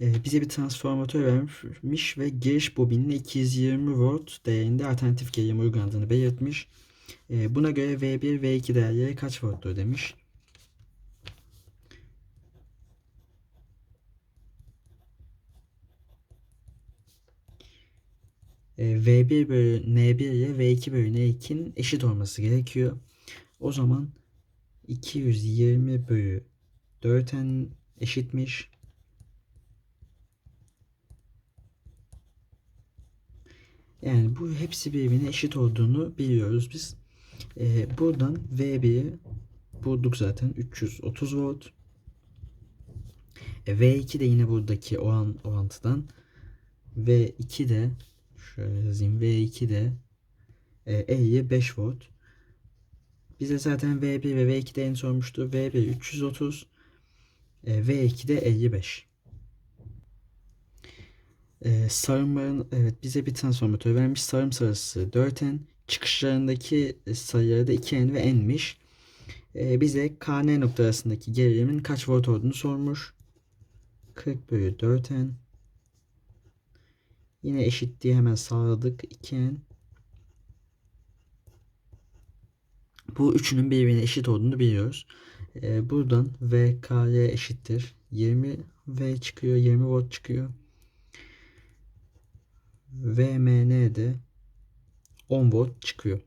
e, bize bir transformatör vermiş ve giriş bobinine 220 volt değerinde alternatif gerilim uygulandığını belirtmiş. E, buna göre V1 V2 değerleri kaç volttur demiş. E, V1 bölü N1 ile V2 bölü N2'nin eşit olması gerekiyor. O zaman 220 bölü 4n eşitmiş. Yani bu hepsi birbirine eşit olduğunu biliyoruz biz. E, buradan V1'i bulduk zaten 330 volt. E, V2 de yine buradaki oran orantıdan. V2 de şöyle yazayım V2 de e, 55 volt. Bize zaten V1 ve V2 değerini sormuştu. V1 330 e, V2 de 55. E, sarımların evet bize bir transformatör vermiş. Sarım sarısı 4N. Çıkışlarındaki sayıları da 2N ve N'miş. E, bize KN nokta arasındaki gerilimin kaç volt olduğunu sormuş. 40 bölü 4N. Yine eşitliği hemen sağladık. 2N. Bu üçünün birbirine eşit olduğunu biliyoruz. Ee, buradan VKY eşittir. 20 V çıkıyor. 20 volt çıkıyor. VMN de 10 volt çıkıyor.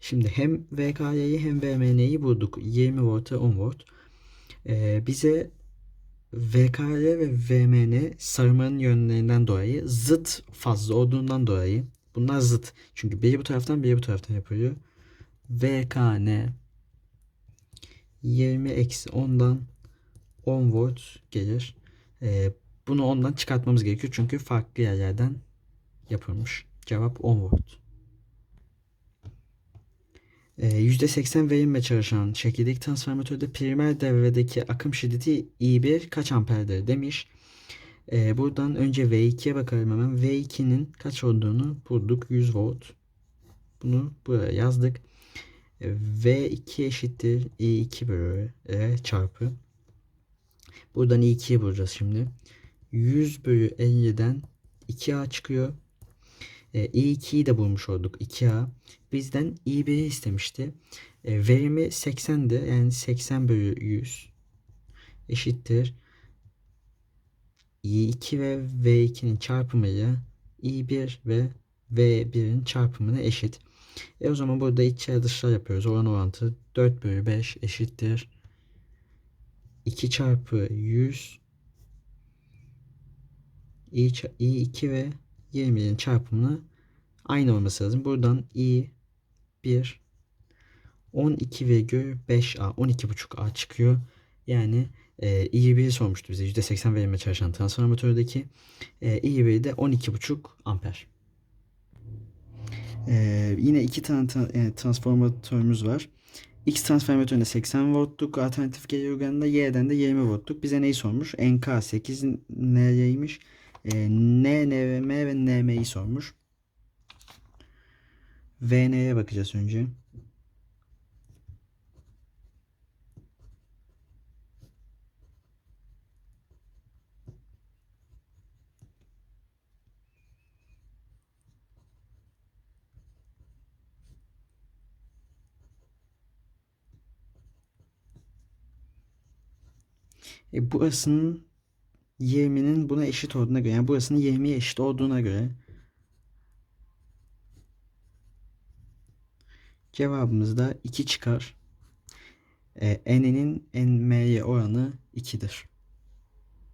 Şimdi hem VKY'yi hem VMN'yi bulduk. 20 volta 10 volt. Ee, bize VKY ve VMN sarımanın yönlerinden dolayı zıt fazla olduğundan dolayı bunlar zıt. Çünkü biri bu taraftan biri bu taraftan yapıyor. VKN 20 eksi 10'dan 10 volt gelir. Ee, bunu ondan çıkartmamız gerekiyor. Çünkü farklı yerlerden yapılmış. Cevap 10 volt. Ee, %80 verimle çalışan şekildeki transformatörde primer devredeki akım şiddeti I1 kaç amperdir demiş. Ee, buradan önce V2'ye bakalım hemen. V2'nin kaç olduğunu bulduk. 100 volt. Bunu buraya yazdık. V2 eşittir I2 bölü R çarpı. Buradan I2'yi bulacağız şimdi. 100 bölü 50'den 2A çıkıyor. E, I2'yi de bulmuş olduk. 2A. Bizden I1'i istemişti. E, verimi 80'di. Yani 80 bölü 100 eşittir. I2 ve V2'nin çarpımıyla I1 ve V1'in çarpımına eşit. E o zaman burada içler dışlar yapıyoruz. Oran orantı 4 bölü 5 eşittir. 2 çarpı 100 i, i2 ve 20'nin çarpımını aynı olması lazım. Buradan i 1 12,5a 12,5a çıkıyor. Yani e, i1'i sormuştu bize. %80 verimle çalışan transformatördeki e, i1 de 12,5 amper. Ee, yine iki tane tra- e, transformatörümüz var. X transformatöründe 80 voltluk alternatif geri organında Y'den de 20 voltluk. Bize neyi sormuş? NK 8 N'ymiş. E, N, NVM ve NM'yi sormuş. VN'ye bakacağız önce. E, burasının 20'nin buna eşit olduğuna göre yani burasının 20'ye eşit olduğuna göre cevabımız da 2 çıkar. E, n'inin n'm'ye oranı 2'dir.